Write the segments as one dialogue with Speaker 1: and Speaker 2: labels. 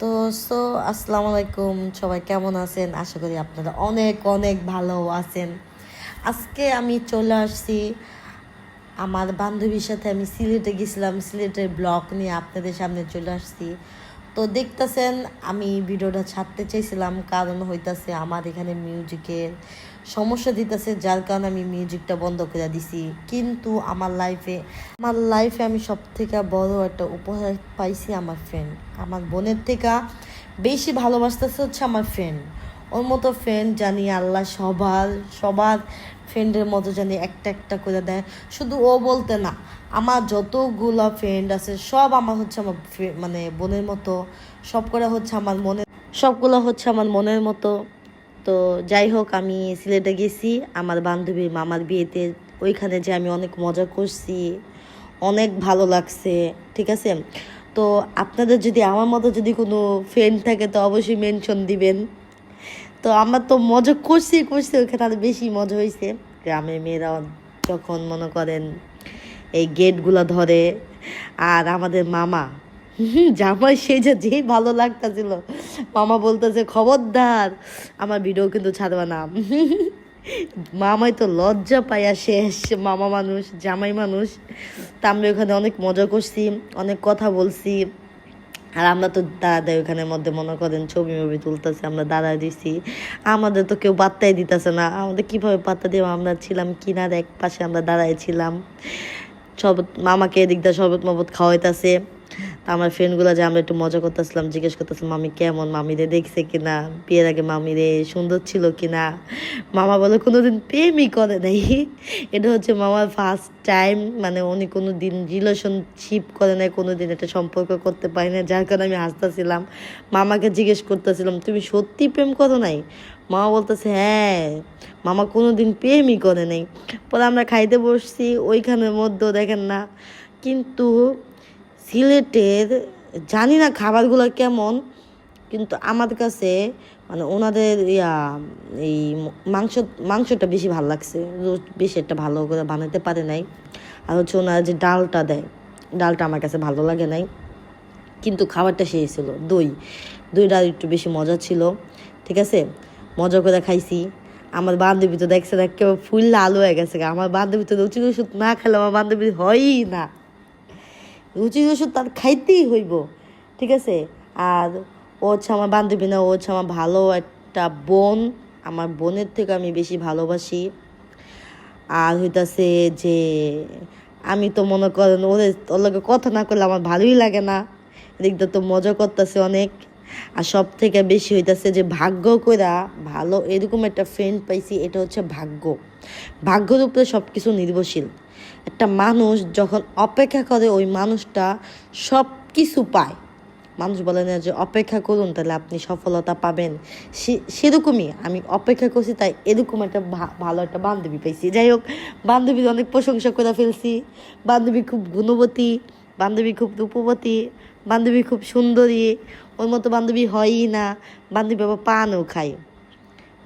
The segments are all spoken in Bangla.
Speaker 1: তো সো আসসালামু আলাইকুম। সবাই কেমন আছেন? আশা করি আপনারা অনেক অনেক ভালো আছেন। আজকে আমি চলে আসছি আমার বান্ধবীর সাথে আমি সিলেটে গেছিলাম, সিলেটের ব্লগ নিয়ে আপনাদের সামনে চলে আসছি। তো, দেখতেছেন, আমি ভিডিওটা ছাড়তে চাইছিলাম, কারণ হইতাছে আমার এখানে মিউজিকের সমস্যা দিতেছে, যার কারণে আমি মিউজিকটা বন্ধ করে দিছি। কিন্তু আমার লাইফে আমার লাইফে আমি সব থেকে বড় একটা উপহার পাইছি আমার ফ্রেন্ড আমার বোনের থেকে বেশি ভালোবাসতেছে হচ্ছে আমার ফ্রেন্ড ওর মতো ফ্রেন্ড জানি আল্লাহ সবার সবার ফ্রেন্ডের মতো জানি একটা একটা করে দেয়। শুধু ও বলতে না, আমার যতগুলো ফ্রেন্ড আছে, সব আমার হচ্ছে আমার মানে বোনের মতো। সব করে হচ্ছে আমার মনে সবগুলো হচ্ছে আমার মনের মতো। তো যাই হোক, আমি সিলেটে গেছি। আমার বান্ধবীর মামার বিয়েতে ওইখানে যে আমি অনেক মজা করছি, অনেক ভালো লাগছে, ঠিক আছে? তো আপনাদের যদি, আমার মতো যদি কোনো ফ্রেন্ড থাকে, তো অবশ্যই মেনশন দিবেন। তো আমার তো মজা করছি করছি, ওইখানে আরও বেশি মজা হয়েছে গ্রামের মেয়েরা যখন মনে করেন এই গেটগুলো ধরে, আর আমাদের মামা জামাই সেজে যেই ভালো লাগতেছিল। মামা বলতেছে, খবরদার, আমার ভিডিও কিন্তু ছাড়বা না। মামাই তো লজ্জা পাইয়া শেষ, মামা মানুষ, জামাই মানুষ। তা আমরা ওখানে অনেক মজা করছি, অনেক কথা বলছি। আর আমরা তো দাদা ওখানের মধ্যে, মনে করেন, ছবি মবি তুলতেছে, আমরা দাদা দিছি। আমাদের তো কেউ পাত্তাই দিতেছে না। আমাদের কীভাবে পাত্তা দেবো? আমরা ছিলাম কিনার এক পাশে, আমরা দাঁড়াই ছিলাম। শরবত, মামাকে এদিক দিয়ে শরবত মবত খাওয়াইতেছে। তা আমার ফ্রেন্ডগুলো যে আমরা একটু মজা করতেছিলাম, জিজ্ঞেস করতেছিলাম, মামি কেমন? মামিরে দেখছে কিনা? বিয়ের আগে মামিরে সুন্দর ছিল কিনা? মামা বলে, কোনোদিন প্রেমই করে নাই। এটা হচ্ছে মামার ফার্স্ট টাইম মানে উনি কোনো দিন রিলেশনশিপ করে নাই কোনো দিন একটা সম্পর্ক করতে পারি না যার কারণে আমি হাসতেছিলাম। মামাকে জিজ্ঞেস করতেছিলাম, তুমি সত্যি প্রেম করো নাই? মামা বলতেছে হ্যাঁ মামা কোনো দিন প্রেমই করে নাই। পরে আমরা খাইতে বসছি, ওইখানের মধ্যেও দেখেন না। কিন্তু সিলেটের, জানি না খাবারগুলো কেমন, কিন্তু আমার কাছে মানে ওনাদের ইয়া, এই মাংস, মাংসটা বেশি ভালো লাগছে। বেশি একটা ভালো করে বানাতে পারে নাই। আর হচ্ছে ওনারা যে ডালটা দেয়, ডালটা আমার কাছে ভালো লাগে নাই। কিন্তু খাবারটা সেই ছিল, দই। দই ডাল একটু বেশি মজা ছিল, ঠিক আছে? মজা করে খাইছি। আমার বান্ধবী তো দেখছে না কেউ ফুল আলো হয়ে গেছে আমার বান্ধবী তো রুচি ওষুধ না খেলে আমার বান্ধবী হয়ই না। রুচি ওষুধ তার খাইতেই হইব, ঠিক আছে? আর ও হচ্ছে আমার বান্ধবী না, ও হচ্ছে আমার ভালো একটা বোন, আমার বোনের থেকে আমি বেশি ভালোবাসি। আর হইতাছে যে আমি তো মনে করেন ওদের ওর লগে কথা না করলে আমার ভালোই লাগে না। এদিকটা তো মজা করতেছে অনেক। আর সব থেকে বেশি হইতাছে যে ভাগ্য করা ভালো এরকম একটা ফ্রেন্ড পাইছি, এটা হচ্ছে ভাগ্য। ভাগ্যের উপরে সব কিছু নির্ভরশীল। একটা মানুষ যখন অপেক্ষা করে, ওই মানুষটা সব কিছু পায়। মানুষ বলে না যে, অপেক্ষা করুন, তাহলে আপনি সফলতা পাবেন। সে- সেরকমই আমি অপেক্ষা করছি, তাই এরকম একটা ভালো একটা বান্ধবী পাইছি। যাই হোক, বান্ধবীর অনেক প্রশংসা করে ফেলছি। বান্ধবী খুব গুণবতী, বান্ধবী খুব রূপবতী, বান্ধবী খুব সুন্দরী, ওর মতো বান্ধবী হয়ই না। বান্ধবী আবার পানও খায়।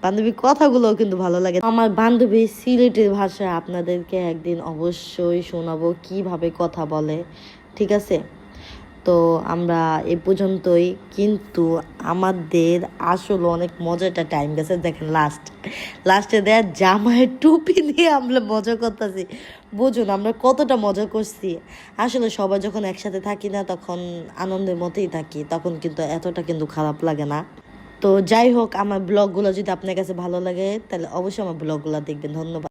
Speaker 1: বান্ধবীর কথাগুলোও কিন্তু ভালো লাগে। আমার বান্ধবী সিলেটের ভাষা আপনাদেরকে একদিন অবশ্যই শোনাবো, কীভাবে কথা বলে, ঠিক আছে? তো আমরা এ পর্যন্তই, কিন্তু আমাদের আসলে অনেক মজাটা টাইম গেছে, দেখেন লাস্ট লাস্টে দেয় জামাইয়ের টুপি নিয়ে আমরা মজা করতেছি। বুঝুন, আমরা কতটা মজা করছি। আসলে সবাই যখন একসাথে থাকি না, তখন আনন্দের মতেই থাকি, তখন কিন্তু এতটা কিন্তু খারাপ লাগে না। তো যাই হোক, আমার ব্লগগুলো যদি আপনার কাছে ভালো লাগে, তাহলে অবশ্যই আমার ব্লগগুলো দেখবেন। ধন্যবাদ।